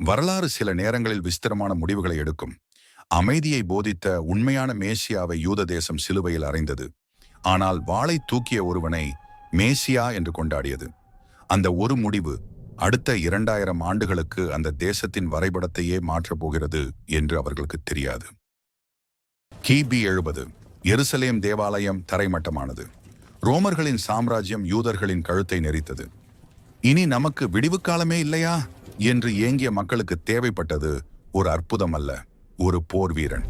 வரலாறு சில நேரங்களில் விஸ்திரமான முடிவுகளை எடுக்கும். அமைதியை போதித்த உண்மையான மேசியாவை யூத தேசம் சிலுவையில் அறைந்தது. ஆனால் வாளை தூக்கிய ஒருவனை மேசியா என்று கொண்டாடியது. அந்த ஒரு முடிவு அடுத்த இரண்டாயிரம் ஆண்டுகளுக்கு அந்த தேசத்தின் வரைபடத்தையே மாற்றப் போகிறது என்று அவர்களுக்கு தெரியாது. கிபி எழுபது எருசலேம் தேவாலயம் தரைமட்டமானது. ரோமர்களின் சாம்ராஜ்யம் யூதர்களின் கழுத்தை நெரித்தது. இனி நமக்கு விடிவு காலமே இல்லையா? என்று ஏங்கிய மக்களுக்கு தேவைப்பட்டது ஒரு அற்புதம் அல்ல ஒரு போர் வீரன்.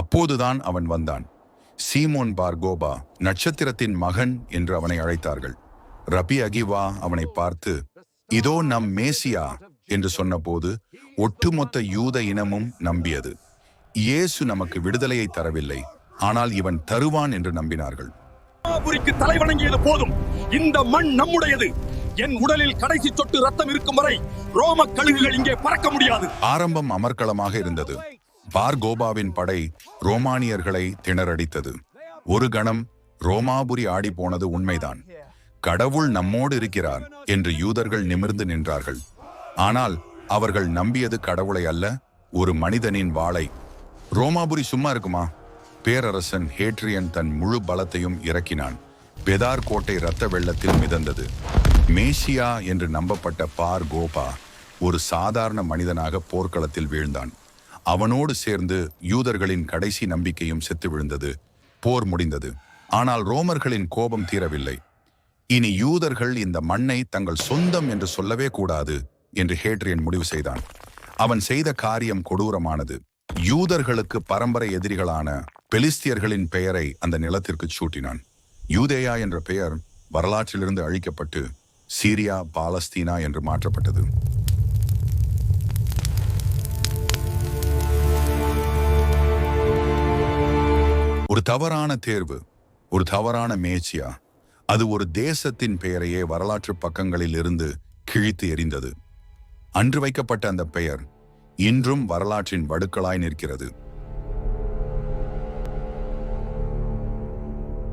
அப்போதுதான் அவன் வந்தான். சீமோன் பார்கோபா நட்சத்திரத்தின் மகன் என்று அவனை அழைத்தார்கள். ரபி அகிவா அவனை பார்த்து இதோ நம் மேசியா என்று சொன்னபோது ஒட்டுமொத்த யூத இனமும் நம்பியது. இயேசு நமக்கு விடுதலையை தரவில்லை. ஆனால் இவன் தருவான் என்று நம்பினார்கள். தலை வணங்கியது போதும். இந்த மண் நம்முடையது. என் உடலில் கடைசி சொட்டு ரத்தம் இருக்கும் வரை ரோம கழுகுகள் இங்கே பறக்க முடியாது. ஆரம்பம் அமர்க்களமாக இருந்தது. பார்கோபாவின் படை ரோமானியர்களை திணறடித்தது. ஒரு கணம் ரோமாபுரி ஆடி போனது உண்மைதான். கடவுள் நம்மோடு இருக்கிறார் என்று யூதர்கள் நிமிர்ந்து நின்றார்கள். ஆனால் அவர்கள் நம்பியது கடவுளை அல்ல ஒரு மனிதனின் வாளை. ரோமாபுரி சும்மா இருக்குமா? பேரரசன் ஹேட்ரியன் தன் முழு பலத்தையும் இறக்கினான். பெதார் கோட்டை இரத்த வெள்ளத்தில் மிதந்தது. மேசியா என்று நம்பப்பட்ட பார் கோபா ஒரு சாதாரண மனிதனாக போர்க்களத்தில் வீழ்ந்தான். அவனோடு சேர்ந்து யூதர்களின் கடைசி நம்பிக்கையும் செத்து விழுந்தது. போர் முடிந்தது. ஆனால் ரோமர்களின் கோபம் தீரவில்லை. இனி யூதர்கள் இந்த மண்ணை தங்கள் சொந்தம் என்று சொல்லவே கூடாது என்று ஹேட்ரியன் முடிவு செய்தான். அவன் செய்த காரியம் கொடூரமானது. யூதர்களுக்கு பரம்பரை எதிரிகளான பெலிஸ்தியர்களின் பெயரை அந்த நிலத்திற்கு சூட்டினான். யூதேயா என்ற பெயர் வரலாற்றிலிருந்து அழிக்கப்பட்டு சீரியா பாலஸ்தீனா என்று மாற்றப்பட்டது. ஒரு தவறான தேர்வு ஒரு தவறான மேய்ச்சியா? அது ஒரு தேசத்தின் பெயரையே வரலாற்று பக்கங்களில் இருந்து கிழித்து எறிந்தது. அன்று வைக்கப்பட்ட அந்த பெயர் இன்றும் வரலாற்றின் வடுக்களாய் நிற்கிறது.